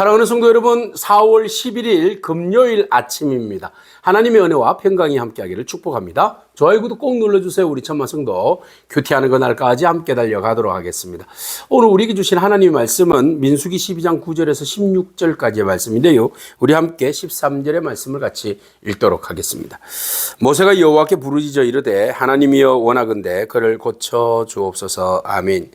사랑하는 성도 여러분, 4월 11일 금요일 아침입니다. 하나님의 은혜와 평강이 함께하기를 축복합니다. 좋아요, 구독 꼭 눌러주세요. 우리 천만 성도 큐티하는 그날까지 함께 달려가도록 하겠습니다. 오늘 우리에게 주신 하나님의 말씀은 민수기 12장 9절에서 16절까지의 말씀인데요. 우리 함께 13절의 말씀을 같이 읽도록 하겠습니다. 모세가 여호와께 부르짖어 이르되 하나님이여 원하건대 그를 고쳐 주옵소서. 아멘.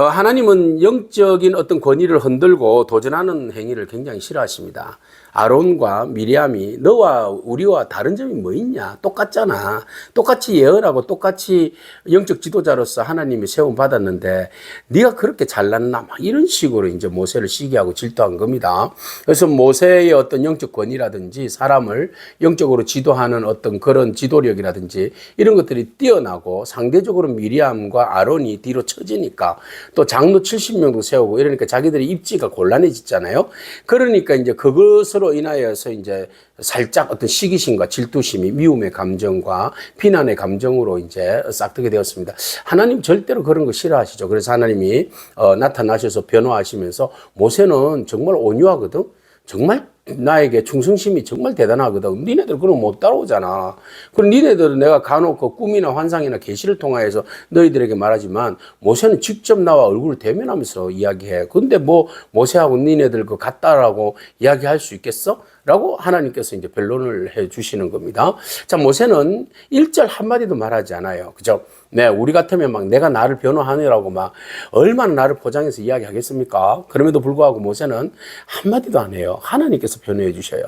어, 하나님은 영적인 어떤 권위를 흔들고 도전하는 행위를 굉장히 싫어하십니다. 아론과 미리암이 너와 우리와 다른 점이 뭐 있냐? 똑같잖아. 똑같이 예언하고 똑같이 영적 지도자로서 하나님이 세움 받았는데 네가 그렇게 잘났나? 막 이런 식으로 이제 모세를 시기하고 질투한 겁니다. 그래서 모세의 어떤 영적 권위라든지 사람을 영적으로 지도하는 어떤 그런 지도력이라든지 이런 것들이 뛰어나고 상대적으로 미리암과 아론이 뒤로 처지니까 또 장로 70명도 세우고 이러니까 자기들의 입지가 곤란해지잖아요. 그러니까 이제 그것 으로 인하여서 이제 살짝 어떤 시기심과 질투심이 미움의 감정과 비난의 감정으로 이제 싹트게 되었습니다. 하나님 절대로 그런 거 싫어하시죠. 그래서 하나님이 어, 나타나셔서 변호하시면서 모세는 정말 온유하거든. 정말 나에게 충성심이 정말 대단하거든. 니네들 그럼 못 따라오잖아. 그럼 니네들은 내가 간혹 그 꿈이나 환상이나 계시를 통하여서 너희들에게 말하지만 모세는 직접 나와 얼굴을 대면하면서 이야기해. 근데 뭐 모세하고 니네들 그 같다라고 이야기할 수 있겠어? 라고 하나님께서 이제 변론을 해 주시는 겁니다. 자, 모세는 1절 한마디도 말하지 않아요. 그죠? 네, 우리 같으면 막 내가 나를 변호하느라고 막 얼마나 나를 포장해서 이야기하겠습니까? 그럼에도 불구하고 모세는 한마디도 안 해요. 하나님께서 변호해 주셔요.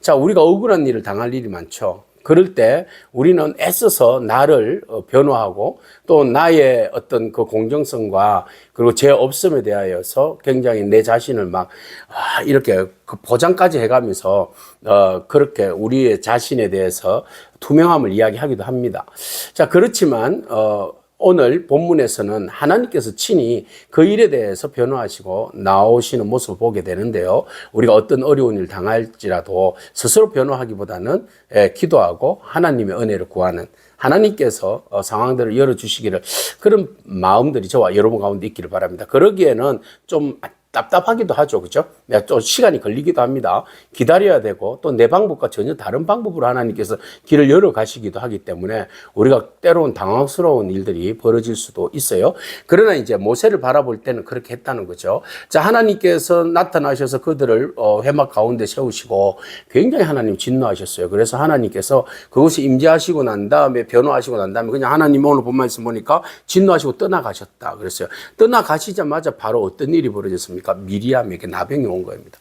자, 우리가 억울한 일을 당할 일이 많죠. 그럴 때 우리는 애써서 나를 어, 변호하고 또 나의 어떤 그 공정성과 그리고 제 없음에 대하여서 굉장히 내 자신을 막 아, 이렇게 그 보장까지 해가면서 어 그렇게 우리의 자신에 대해서 투명함을 이야기하기도 합니다. 자 그렇지만 어 오늘 본문에서는 하나님께서 친히 그 일에 대해서 변호하시고 나오시는 모습을 보게 되는데요. 우리가 어떤 어려운 일 당할지라도 스스로 변호하기보다는 예, 기도하고 하나님의 은혜를 구하는 하나님께서 어, 상황들을 열어주시기를 그런 마음들이 저와 여러분 가운데 있기를 바랍니다. 그러기에는 좀 답답하기도 하죠. 그죠? 좀 시간이 걸리기도 합니다. 기다려야 되고 또 내 방법과 전혀 다른 방법으로 하나님께서 길을 열어 가시기도 하기 때문에 우리가 때로는 당황스러운 일들이 벌어질 수도 있어요. 그러나 이제 모세를 바라볼 때는 그렇게 했다는 거죠. 자, 하나님께서 나타나셔서 그들을 어, 회막 가운데 세우시고 굉장히 하나님 진노하셨어요. 그래서 하나님께서 그것이 임재하시고 난 다음에 변호하시고 난 다음에 그냥 하나님 오늘 본 말씀 보니까 진노하시고 떠나가셨다. 그랬어요. 떠나가시자마자 바로 어떤 일이 벌어졌습니까? 미리암에게 나병이 온 겁니다.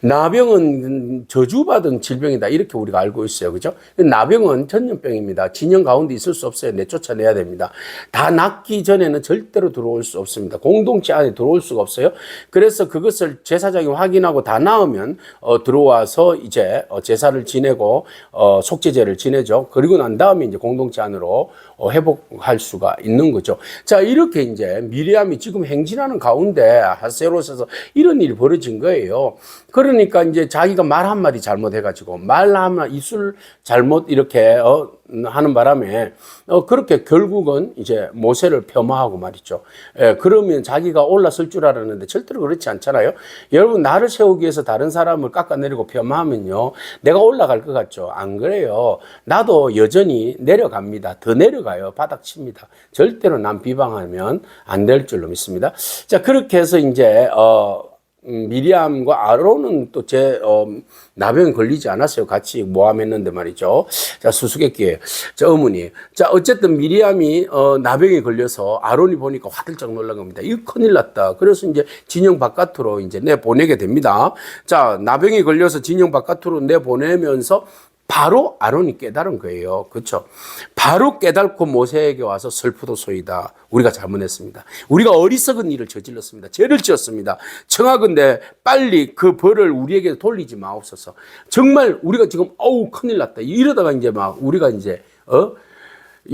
나병은 저주받은 질병이다. 이렇게 우리가 알고 있어요. 그죠? 나병은 전염병입니다. 진영 가운데 있을 수 없어요. 내쫓아내야 됩니다. 다 낫기 전에는 절대로 들어올 수 없습니다. 공동체 안에 들어올 수가 없어요. 그래서 그것을 제사장이 확인하고 다 나으면 어, 들어와서 이제 어, 제사를 지내고 어, 속죄제를 지내죠. 그리고 난 다음에 이제 공동체 안으로 어, 회복할 수가 있는 거죠. 자, 이렇게 이제 미리암이 지금 행진하는 가운데 하세롯에서 이런 일이 벌어진 거예요. 그러니까 이제 자기가 말 한마디 잘못해가지고 말 한마디 입술 잘못 이렇게 어, 하는 바람에 어, 그렇게 결국은 이제 모세를 폄하하고 말이죠. 예, 그러면 자기가 올라설 줄 알았는데 절대로 그렇지 않잖아요. 여러분 나를 세우기 위해서 다른 사람을 깎아내리고 폄하하면요. 내가 올라갈 것 같죠. 안 그래요. 나도 여전히 내려갑니다. 더 내려가요. 바닥 칩니다. 절대로 남 비방하면 안 될 줄로 믿습니다. 자, 그렇게 해서 이제 어 음, 미리암과 아론은 또 제, 어, 나병에 걸리지 않았어요. 같이 모함했는데 말이죠. 자, 수수께끼에 자, 어머니. 자, 어쨌든 미리암이, 어, 나병에 걸려서 아론이 보니까 화들짝 놀란 겁니다. 이거 큰일 났다. 그래서 이제 진영 바깥으로 이제 내 보내게 됩니다. 자, 나병에 걸려서 진영 바깥으로 내 보내면서 바로 아론이 깨달은 거예요. 그렇죠? 바로 깨달고 모세에게 와서 슬프도 소이다. 우리가 잘못했습니다. 우리가 어리석은 일을 저질렀습니다. 죄를 지었습니다. 청하건대 빨리 그 벌을 우리에게 돌리지 마옵소서. 정말 우리가 지금 어우 큰일 났다. 이러다가 이제 막 우리가 이제 어?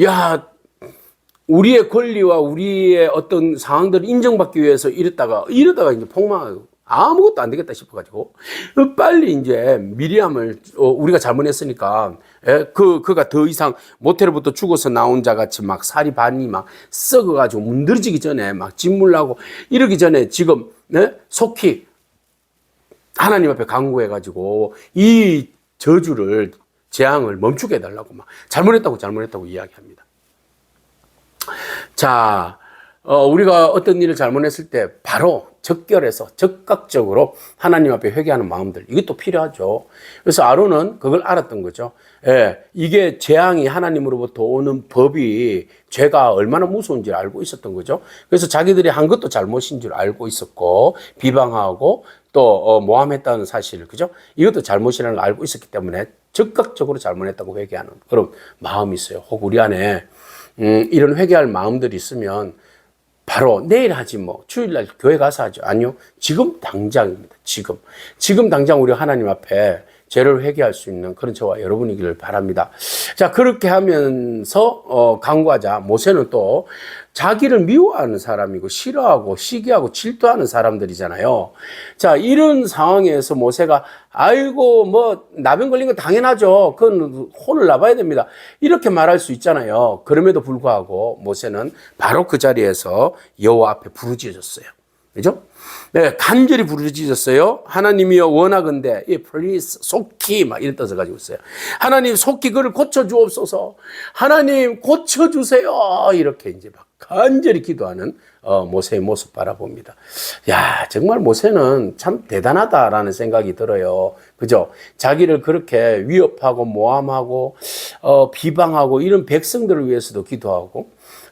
야 우리의 권리와 우리의 어떤 상황들을 인정받기 위해서 이랬다가 이러다가 이제 폭망하고 아무것도 안 되겠다 싶어가지고 빨리 이제 미리암을 어, 우리가 잘못했으니까 예, 그 그가 더 이상 모텔부터 죽어서 나온 자 같이 막 살이 반이 막 썩어가지고 문드러지기 전에 막 짓물나고 이러기 전에 지금 네? 속히 하나님 앞에 간구해가지고 이 저주를 재앙을 멈추게 해달라고 막 잘못했다고 잘못했다고 이야기합니다. 자, 어, 우리가 어떤 일을 잘못했을 때 바로 적결해서 적극적으로 하나님 앞에 회개하는 마음들 이것도 필요하죠. 그래서 아론은 그걸 알았던 거죠. 예, 이게 재앙이 하나님으로부터 오는 법이 죄가 얼마나 무서운지 알고 있었던 거죠. 그래서 자기들이 한 것도 잘못인 줄 알고 있었고 비방하고 또 어, 모함했다는 사실, 그죠? 이것도 잘못이라는 걸 알고 있었기 때문에 적극적으로 잘못했다고 회개하는 그런 마음이 있어요. 혹 우리 안에 음, 이런 회개할 마음들이 있으면 바로 내일 하지 뭐. 주일날 교회 가서 하죠. 아니요. 지금 당장입니다. 지금. 지금 당장 우리 하나님 앞에 죄를 회개할 수 있는 그런 저와 여러분이기를 바랍니다. 자 그렇게 하면서 어, 강구하자. 모세는 또 자기를 미워하는 사람이고 싫어하고 시기하고 질투하는 사람들이잖아요. 자 이런 상황에서 모세가 아이고 뭐 나병 걸린 거 당연하죠. 그건 혼을 나봐야 됩니다. 이렇게 말할 수 있잖아요. 그럼에도 불구하고 모세는 바로 그 자리에서 여호와 앞에 부르짖었어요. 그죠? 네, 간절히 부르짖었어요. 하나님이여 원하건대, 이 please 속히 막 이런 뜻을 가지고 있어요. 하나님 속히 그를 고쳐 주옵소서. 하나님 고쳐 주세요. 이렇게 이제 막 간절히 기도하는 어, 모세의 모습 바라봅니다. 야, 정말 모세는 참 대단하다라는 생각이 들어요. 그죠? 자기를 그렇게 위협하고 모함하고 어, 비방하고 이런 백성들을 위해서도 기도하고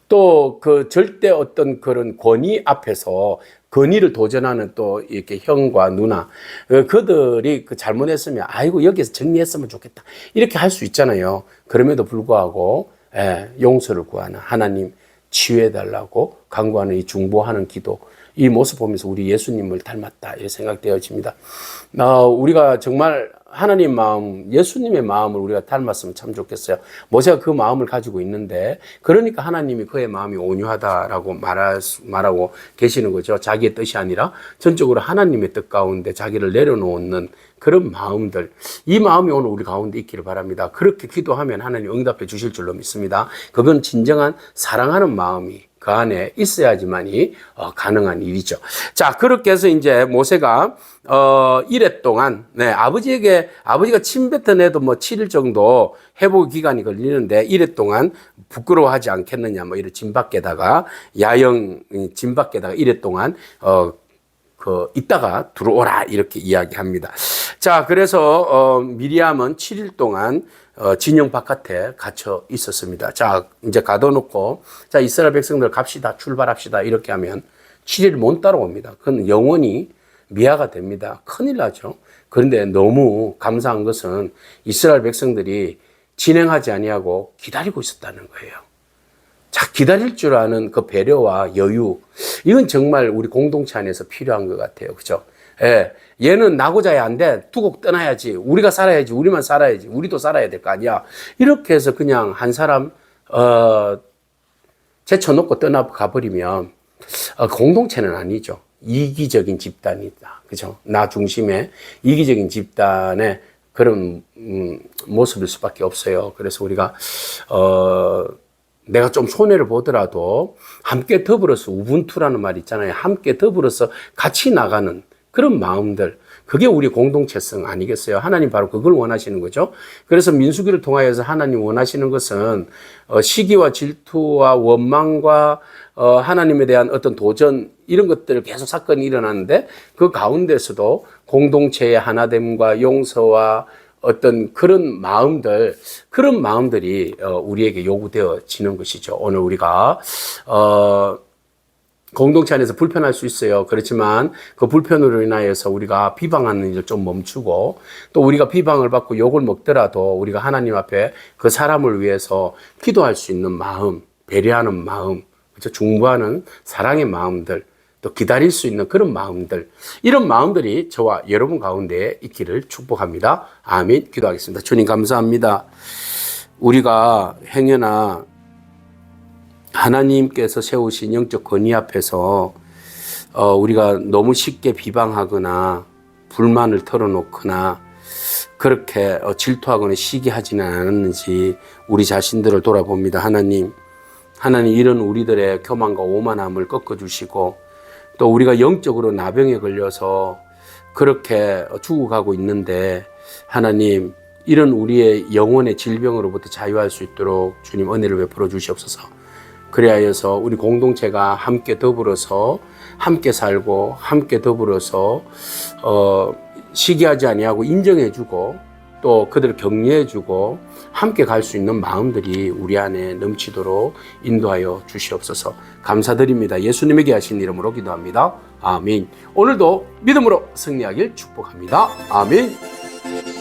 또 그 절대 어떤 그런 권위 앞에서 권위를 도전하는 또 이렇게 형과 누나 어, 그들이 그 잘못했으면 아이고 여기서 정리했으면 좋겠다 이렇게 할 수 있잖아요. 그럼에도 불구하고 예, 용서를 구하는 하나님 치유해 달라고 간구하는 이 중보하는 기도 이 모습 보면서 우리 예수님을 닮았다 이렇게 생각되어집니다. 어, 우리가 정말 하나님 마음, 예수님의 마음을 우리가 닮았으면 참 좋겠어요. 모세가 그 마음을 가지고 있는데, 그러니까 하나님이 그의 마음이 온유하다라고 수- 말하고 계시는 거죠. 자기의 뜻이 아니라 전적으로 하나님의 뜻 가운데 자기를 내려놓는 그런 마음들. 이 마음이 오늘 우리 가운데 있기를 바랍니다. 그렇게 기도하면 하나님 응답해 주실 줄로 믿습니다. 그건 진정한 사랑하는 마음이 그 안에 있어야지만이 어, 가능한 일이죠. 자, 그렇게 해서 이제 모세가 어, 이래 동안 네, 아버지에게 아버지가 침 뱉어내도 뭐 7일 정도 회복 기간이 걸리는데 이래 동안 부끄러워하지 않겠느냐 뭐 이런 짐 밖에다가 야영 이, 짐 밖에다가 이래 동안 어, 그 이따가 들어오라 이렇게 이야기합니다. 자, 그래서 어, 미리암은 7일 동안 어, 진영 바깥에 갇혀 있었습니다. 자, 이제 가둬놓고 자 이스라엘 백성들 갑시다 출발합시다 이렇게 하면 7일 못 따라옵니다. 그건 영원히 미아가 됩니다. 큰일 나죠. 그런데 너무 감사한 것은 이스라엘 백성들이 진행하지 아니하고 기다리고 있었다는 거예요. 자, 기다릴 줄 아는 그 배려와 여유. 이건 정말 우리 공동체 안에서 필요한 것 같아요. 그죠? 예. 얘는 나고자야 안 돼. 두고 떠나야지. 우리가 살아야지. 우리만 살아야지. 우리도 살아야 될 거 아니야. 이렇게 해서 그냥 한 사람, 어, 제쳐놓고 떠나가 버리면, 어, 공동체는 아니죠. 이기적인 집단이다. 그죠? 나 중심의 이기적인 집단의 그런, 음, 모습일 수밖에 없어요. 그래서 우리가, 어, 내가 좀 손해를 보더라도 함께 더불어서 우분투라는 말 있잖아요. 함께 더불어서 같이 나가는 그런 마음들. 그게 우리 공동체성 아니겠어요? 하나님 바로 그걸 원하시는 거죠. 그래서 민수기를 통하여서 하나님 원하시는 것은 어, 시기와 질투와 원망과 어, 하나님에 대한 어떤 도전 이런 것들 계속 사건이 일어나는데 그 가운데서도 공동체의 하나됨과 용서와 어떤 그런 마음들, 그런 마음들이 어, 우리에게 요구되어지는 것이죠. 오늘 우리가 어, 공동체 안에서 불편할 수 있어요. 그렇지만 그 불편으로 인하여서 우리가 비방하는 일을 좀 멈추고 또 우리가 비방을 받고 욕을 먹더라도 우리가 하나님 앞에 그 사람을 위해서 기도할 수 있는 마음, 배려하는 마음, 그렇죠? 중보하는 사랑의 마음들, 또 기다릴 수 있는 그런 마음들, 이런 마음들이 저와 여러분 가운데 있기를 축복합니다. 아멘. 기도하겠습니다. 주님 감사합니다. 우리가 행여나 하나님께서 세우신 영적 권위 앞에서 어, 우리가 너무 쉽게 비방하거나 불만을 털어놓거나 그렇게 어, 질투하거나 시기하지는 않았는지 우리 자신들을 돌아봅니다. 하나님, 하나님 이런 우리들의 교만과 오만함을 꺾어주시고 또 우리가 영적으로 나병에 걸려서 그렇게 죽어가고 있는데 하나님 이런 우리의 영혼의 질병으로부터 자유할 수 있도록 주님 은혜를 베풀어 주시옵소서. 그리하여서 우리 공동체가 함께 더불어서 함께 살고 함께 더불어서 어, 시기하지 아니하고 인정해주고 또 그들을 격려해주고 함께 갈 수 있는 마음들이 우리 안에 넘치도록 인도하여 주시옵소서. 감사드립니다. 예수님에게 하신 이름으로 기도합니다. 아멘. 오늘도 믿음으로 승리하길 축복합니다. 아멘.